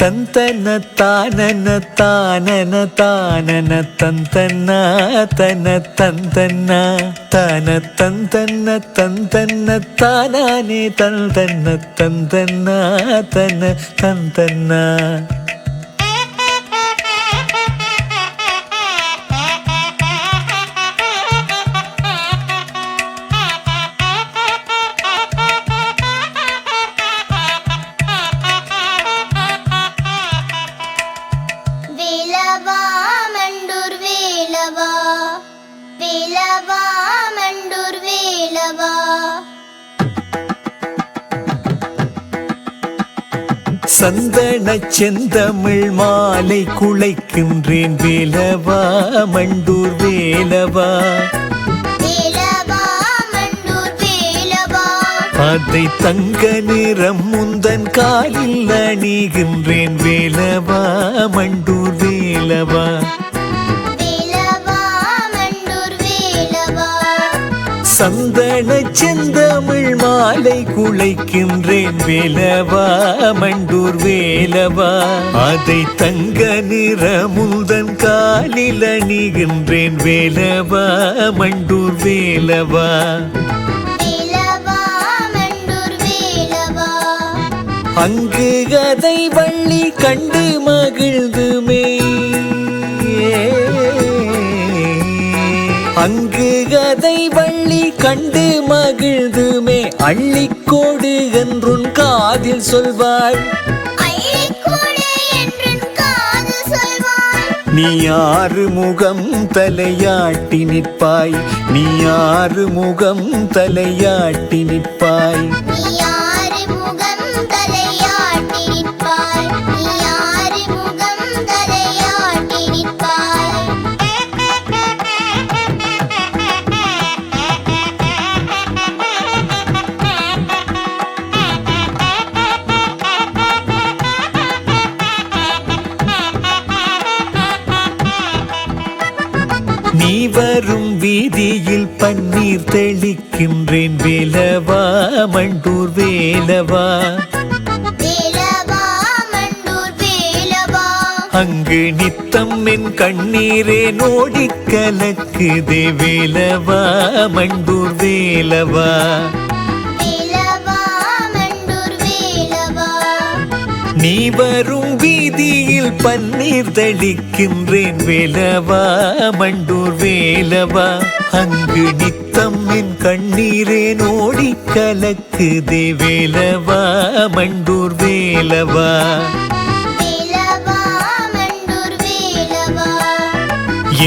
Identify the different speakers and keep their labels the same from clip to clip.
Speaker 1: തന്തന താനന താനന താനന തന്തന്ന തന തന്തന്ന തന തന്തന്ന
Speaker 2: തന്തന്ന താനാനെ തന്ന തന്തന്ന തന തന്തന്ന
Speaker 1: சந்தன செந்தமிழ் மாலை குலைக்கின்றேன் வேலவா மண்டூர் வேலவா? அதை தங்க நிறம் முந்தன் காலில் அணிகின்றேன் வேலவா மண்டூர் வேலவா? சந்தன மாலை குலைக்கின்றேன் வேலவா மண்டூர் வேலவா. அதை தங்க நிற முந்தன் காலில் அணிகின்றேன் வேலவா மண்டூர் வேலவா.
Speaker 2: வேலவா மண்டூர் வேலவா.
Speaker 1: அங்கு கதை வள்ளி கண்டு மகிழ்ந்துமே அங்கு கதை வள்ளி கண்டு மகிழ்ந்துமே அள்ளிக்கோடு என்றுன் காதில்
Speaker 2: சொல்வாய்.
Speaker 1: நீ ஆறு முகம் தலையாட்டி நிற்பாய். நீ ஆறு முகம் தலையாட்டி நிற்பாய். பன்னீர் தெளிக்கின்றேன் வேலவா மண்டூர் வேலவா. அங்கு நித்தம் என் கண்ணீரே நோடி கலக்குதே வேலவா மண்டூர் வேலவா. நீ வரும் பன்னீர் தெளிக்கின்றேன் வேலவா மண்டூர் வேலவா. அங்கு நித்தம் என் கண்ணீரே நோடி கலக்குதே வேலவா மண்டூர் வேலவா.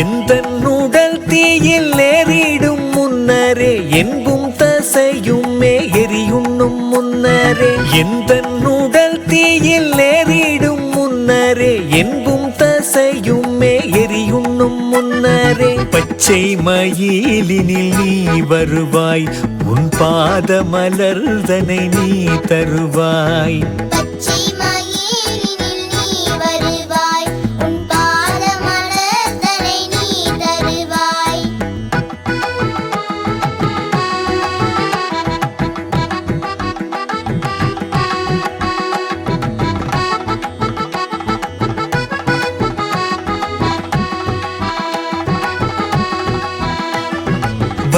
Speaker 1: எந்த உடல் தீயில் ஏறிடும் முன்னரே என்பும் தசையுமே எரியுண்ணும் முன்னரே. எந்த உடல் தீயில் என்பும் தசையுமே எரியுண்ணும் முன்னரே. பச்சை மயிலினில் நீ வருவாய். உன் பாத மலர்தனை நீ தருவாய்.
Speaker 2: பச்சை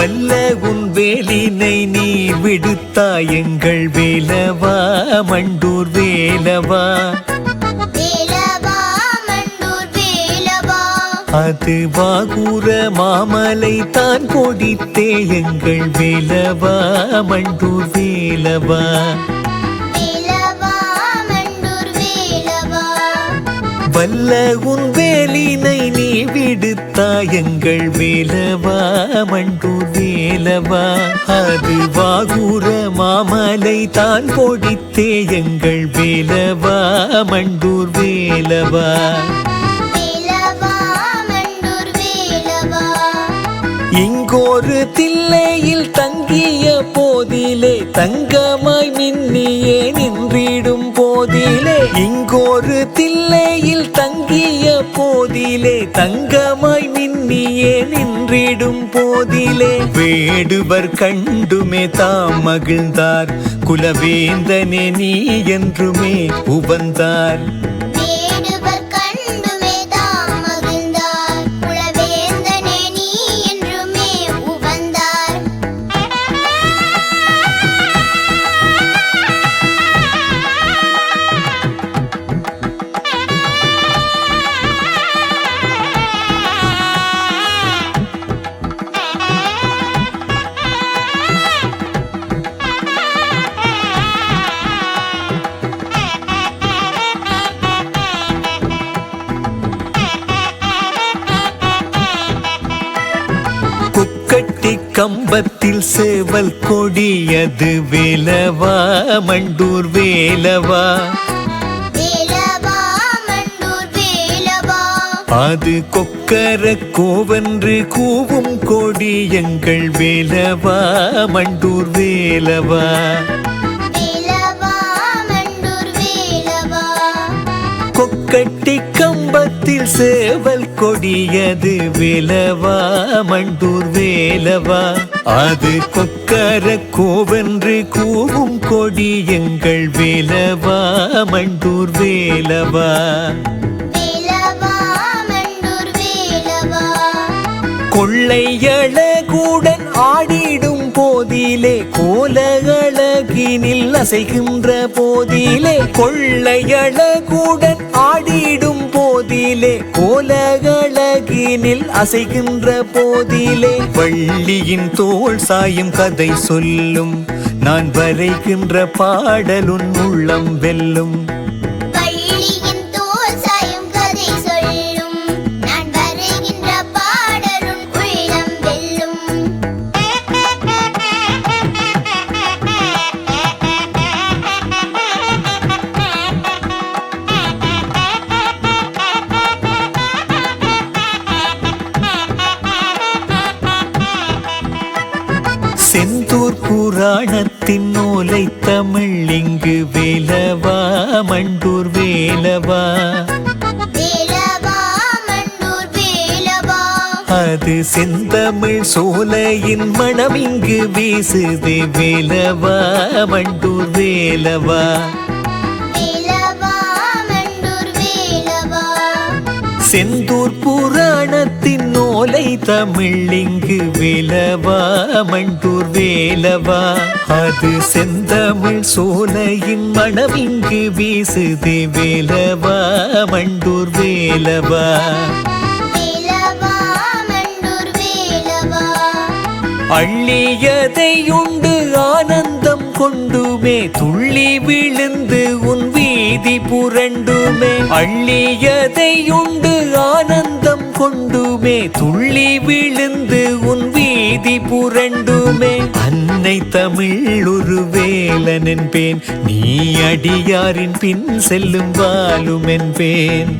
Speaker 1: வல்ல உன் வேலினை நீ விடுத்தாய் எங்கள் வேலவா? மண்டூர் வேலவா? அது வாகூர மாமலை தான் கொடித்தே எங்கள் வேலவா? மண்டூர் வேலவா? வல்ல உன் வேலினை நீ விடுத்தாய் எங்கள் வேலவா? மண்டூர் வேலவா? அது வாகூர மாமலை தான் பொடித்தே எங்கள் வேலவா? மண்டூர் வேலவா? இங்கொரு தில்லையில் தங்கிய போதிலே தங்கமாய் மின்னியே நின்றிடும் போதிலே இங்கொரு தில்லையில் தங்கிய போதிலே தங்கமாய் மின்னியே நின்றிடும் போதிலே. வேடுவர் கண்டுமே தாம் மகிழ்ந்தார். குலவேந்தனே நீ என்றுமே உவந்தார். கம்பத்தில் சேவல் கொடியது வேலவா மண்டூர் வேலவா? அது கொக்கர கோவென்று கூவும் கொடி எங்கள் வேலவா மண்டூர் வேலவா?
Speaker 2: வேலவா மண்டூர் வேலவா?
Speaker 1: கொக்கட்டி கம்பத்தில் சேவல் கொடியது வேலவா? மண்டூர் வேலவா? அது கொக்கர கோவென்று கூவும் கொடி எங்கள் வேலவா? மண்டூர் வேலவா?
Speaker 2: வேலவா மண்டூர்
Speaker 1: ஆடிடும் போதிலே கோலகழகினில் அசைகின்ற போதிலே கொள்ளையழகுடன் ஆடிடும் போதிலே கோலகழகினில் அசைகின்ற போதிலே வள்ளியின் தோல் சாயும் கதை சொல்லும். நான் வரைகின்ற பாடலுன் உள்ளம் வெல்லும். புராணத்தின் நூலை தமிழ் இங்கு வேலவா? மண்டூர் வேலவா? அது செந்தமிழ் சோலையின் மனம் இங்கு வீசுதே வேலவா? மண்டூர் வேலவா? செந்தூர் புராணத்தின் நூலை தமிழ் இங்கு வேலவா மண்டூர் வேலவா? அது செந்தமிழ் சோலையின் மனம் இங்கு வீசுதே வேலவா மண்டூர் வேலவா?
Speaker 2: வேலவா
Speaker 1: அள்ளியதையுண்டு ஆனந்தம் கொண்டுமே துள்ளி விழுந்து உன் வீதி புரண்டுமே. அள்ளியதை உண்டு ஆனந்தம் கொண்டுமே துள்ளி விழுந்து உன் வீதி புரண்டுமே. அன்னை தமிழ் ஒரு வேலன் என்பேன். நீ அடியாரின் பின் செல்லும் வாலும் என்பேன்.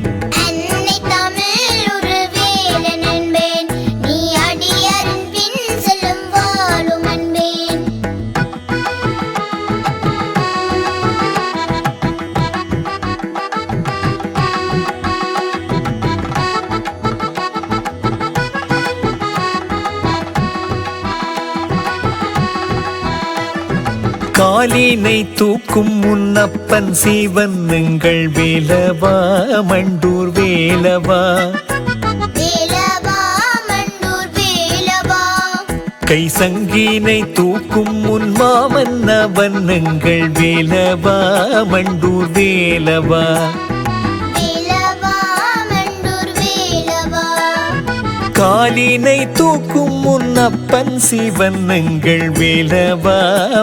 Speaker 1: காலினை தூக்கும் முன்னப்பன் சீவன் எங்கள் வேலவா மண்டூர் வேலவா? கை சங்கீனை தூக்கும் முன் மாமன் அவன் எங்கள் வேலவா மண்டூர் வேலவா? காலினை தூக்கும் முன்னப்பன் சிவன் எங்கள் வேலவா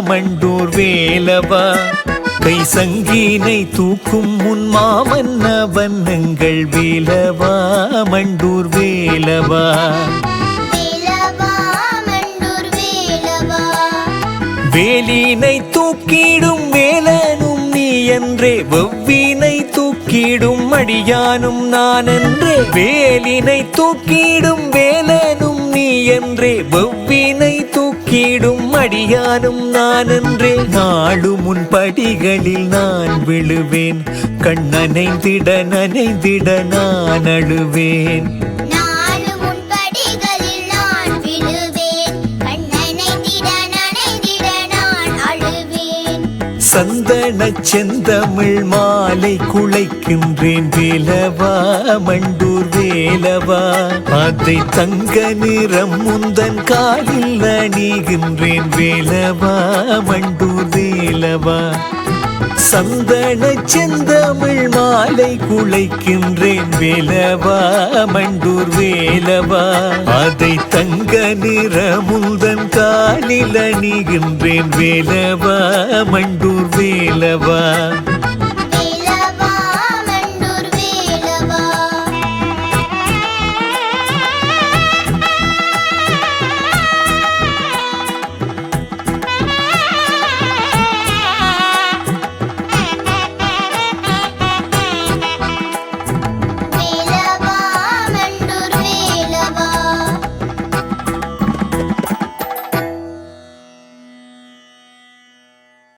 Speaker 1: மண்டூர் வேலவா. கை சங்கீனை தூக்கும் முன் மாமன் அவன் எங்கள் வேலவா மண்டூர் வேலவா. வேலினை தூக்கிடும் வேலனும் நீ என்றே வெவ்வினை தூக்கிடும் அடியானும் நான் என்றே வேலினை தூக்கிடும் வேலனும் நீ என்றே வெவ்வினை தூக்கிடும் அடியானும் நான் என்றே நாளும் உன் படிகளில் நான் விழுவேன் கண்ணனைந்திட நனைந்திட நான் அழுவேன். சந்தன செந்தமிழ் மாலை குளைக்கின்றேன் வேலவா மண்டூர் வேலவா. அதை தங்க நிறம் முந்தன் காலில் அணிகின்றேன் வேலவா மண்டூர் வேலவா. சந்தன செந்தமிழ் மாலை குலைக்கின்றேன் வேலவா மண்டூர் வேலவா. அதை தங்க நிற முந்தன் காலில் அணிகின்றேன் வேலவா மண்டூர் வேலவா.